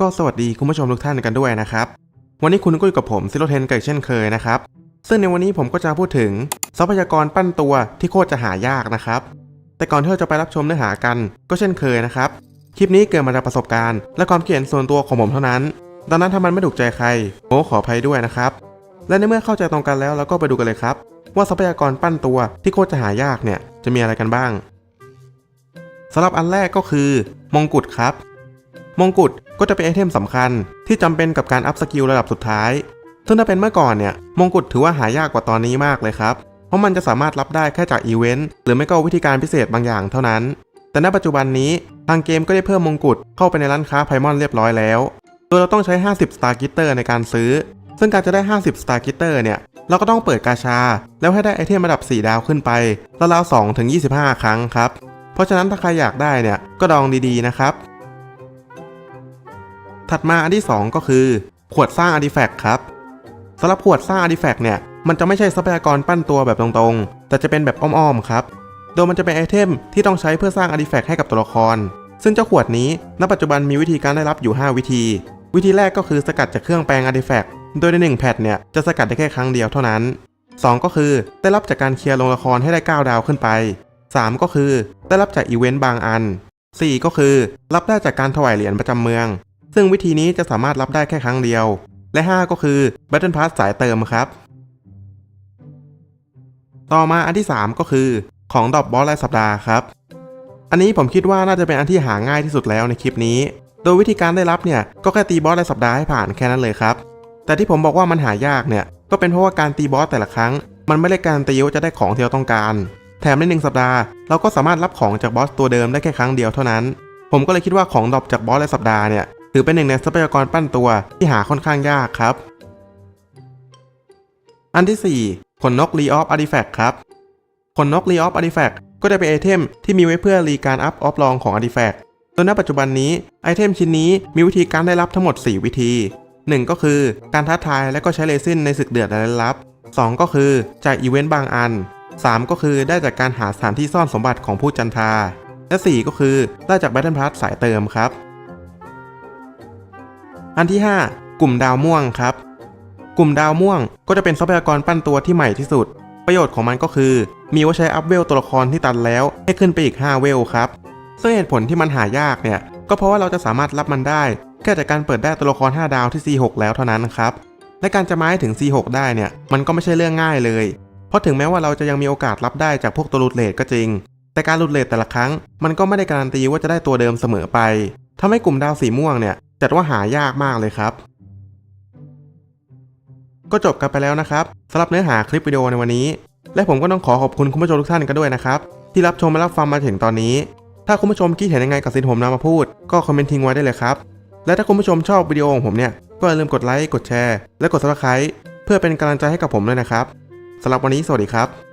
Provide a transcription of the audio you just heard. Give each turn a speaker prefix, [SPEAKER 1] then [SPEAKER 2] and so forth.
[SPEAKER 1] ก็สวัสดีคุณผู้ชมทุกท่านกันด้วยนะครับ วันนี้คุณก็อยู่กับผมซิโรเทนไก่เช่นเคยนะครับ ซึ่งในวันนี้ผมก็จะพูดถึงทรัพยากรปั้นตัวที่โคตรจะหายากนะครับ แต่ก่อนที่เราจะไปรับชมเนื้อหากันก็เช่นเคยนะครับ คลิปนี้เกิดมาจากประสบการณ์ และความคิดเห็นส่วนตัวของผมเท่านั้น ดังนั้นถ้ามันไม่ถูกใจใครโอ้ขออภัยด้วยนะครับ และในเมื่อเข้าใจตรงกันแล้วเราก็ไปดูกันเลยครับ ว่าทรัพยากรปั้นตัวที่โคตรจะหายากเนี่ยจะมีอะไรกันบ้างสำหรับอันแรกก็คือ มงกุฎครับ มงกุฎ ก็จะเป็นไอเทมสำคัญที่จำเป็นกับการอัพสกิลระดับสุดท้าย ซึ่งถ้าเป็นเมื่อก่อนเนี่ยมงกุฎถือว่าหายากกว่าตอนนี้มากเลยครับ เพราะมันจะสามารถรับได้แค่จากอีเวนต์หรือไม่ก็วิธีการพิเศษบางอย่างเท่านั้น แต่ณปัจจุบันนี้ทางเกมก็ได้เพิ่มมงกุฎเข้าไปในร้านค้าไพมอนเรียบร้อยแล้ว โดยเราต้องใช้ 50 Star g i t t e r ในการซื้อ ซึ่งการจะได้ 50 Star g i t t e r เนี่ยเราก็ต้องเปิดกาชา แล้วให้ได้ไอเทมระดับ 4 ดาวขึ้นไปราวๆ2ถึง25 ครั้งครับ เพราะฉะนั้นถ้าใครอยากได้เนี่ยก็ดองดีๆนะครับ ถัดมาอันที่ 2 ก็คือ ขวดสร้างอาร์ติแฟกต์ครับสำหรับขวดสร้างอาร์ติแฟกต์เนี่ย มันจะไม่ใช่ทรัพยากรปั้นตัวแบบตรงๆ แต่จะเป็นแบบอ้อมๆครับ โดยมันจะเป็นไอเทมที่ต้องใช้เพื่อสร้างอาร์ติแฟกต์ให้กับตัวละคร ซึ่งเจ้าขวดนี้ ณ ปัจจุบันมีวิธีการได้รับอยู่ 5 วิธี วิธีแรกก็คือสกัดจากเครื่องแปลงอาร์ติแฟกต์ โดยใน1แพทเนี่ย จะสกัดได้แค่ครั้งเดียวเท่านั้น 2 ก็คือได้รับจากการเคลียร์ลงละครให้ได้ 9 ดาวขึ้นไป 3 ก็คือได้รับจากอีเวนต์บางอัน 4 ก็คือ รับได้จากการถวายเหรียญประจำเมือง ซึ่งวิธีนี้จะสามารถรับได้แค่ครั้งเดียว และ 5 ก็คือ Battle Pass สายเติมครับ ต่อมาอันที่ 3 ก็คือของดอปบอสรายสัปดาห์ครับ อันนี้ผมคิดว่าน่าจะเป็นอันที่หาง่ายที่สุดแล้วในคลิปนี้ โดยวิธีการได้รับเนี่ยก็แค่ตีบอสรายสัปดาห์ให้ผ่านแค่นั้นเลยครับ แต่ที่ผมบอกว่ามันหายากเนี่ยก็เป็นเพราะว่าการตีบอสแต่ละครั้ง มันไม่ได้การตีว่าจะได้ของที่เราต้องการ แถมในหนึ่งสัปดาห์เราก็สามารถรับของจากบอสตัวเดิมได้แค่ครั้งเดียวเท่านั้น ผมก็เลยคิดว่าของดรอปจากบอสรายสัปดาห์เนี่ย ถือเป็นหนึ่งในทรัพยากรปั้นตัวที่หาค่อนข้างยากครับ อันที่ 4 ขนนกรีออฟอาร์ติแฟกต์ครับ ขนนกรีออฟอาร์ติแฟกต์ก็จะเป็นไอเทมที่มีไว้เพื่อรีการอัพออฟลองของอาร์ติแฟกต์โดยณปัจจุบันนี้ไอเทมชิ้นนี้มีวิธีการได้รับทั้งหมด 4 วิธี 1 ก็คือการท้าทายและก็ใช้เลซินในศึกเดือดและลับ 2 ก็คือจากอีเวนต์บางอัน 3 ก็คือได้จากการหาสถานที่ซ่อนสมบัติของผู้จันทราและ 4 ก็คือได้จาก Battle Pass สายเติมครับ อันที่ 5 กลุ่มดาวม่วงครับ กลุ่มดาวม่วงก็จะเป็นทรัพยากรปั้นตัวที่ใหม่ที่สุด ประโยชน์ของมันก็คือ มีไว้ใช้อัพเวลตัวละครที่ตันแล้วให้ขึ้นไปอีก 5 เวลครับ ซึ่งเหตุผลที่มันหายากเนี่ย ก็เพราะว่าเราจะสามารถรับมันได้ แค่จากการเปิดได้ตัวละคร 5 ดาวที่ C6 แล้วเท่านั้นครับ และการจะมาให้ถึง C6 ได้เนี่ยมันก็ไม่ใช่เรื่องง่ายเลย เพราะถึงแม้ว่าเราจะยังมีโอกาสรับได้จากพวกตัวหลุดเลทก็จริง แต่การหลุดเลทแต่ละครั้ง มันก็ไม่ได้การันตีว่าจะได้ตัวเดิมเสมอไปทำให้กลุ่มดาวสีม่วงเนี่ย จัดว่าหายากมากเลยครับ ก็จบกันไปแล้วนะครับสำหรับเนื้อหาคลิปวิดีโอในวันนี้ และผมก็ต้องขอขอบคุณคุณผู้ชมทุกท่านกันด้วยนะครับ ที่รับชมและรับฟังมาถึงตอนนี้ ถ้าคุณผู้ชมคิดเห็นยังไงกับสิ่งผมนำมาพูด ก็คอมเมนต์ทิ้งไว้ได้เลยครับ และถ้าคุณผู้ชมชอบวิดีโอของผมเนี่ยก็อย่าลืมกดไลค์กดแชร์และกด subscribe เพื่อเป็นกำลังใจให้กับผมด้วยนะครับสำหรับวันนี้สวัสดีครับ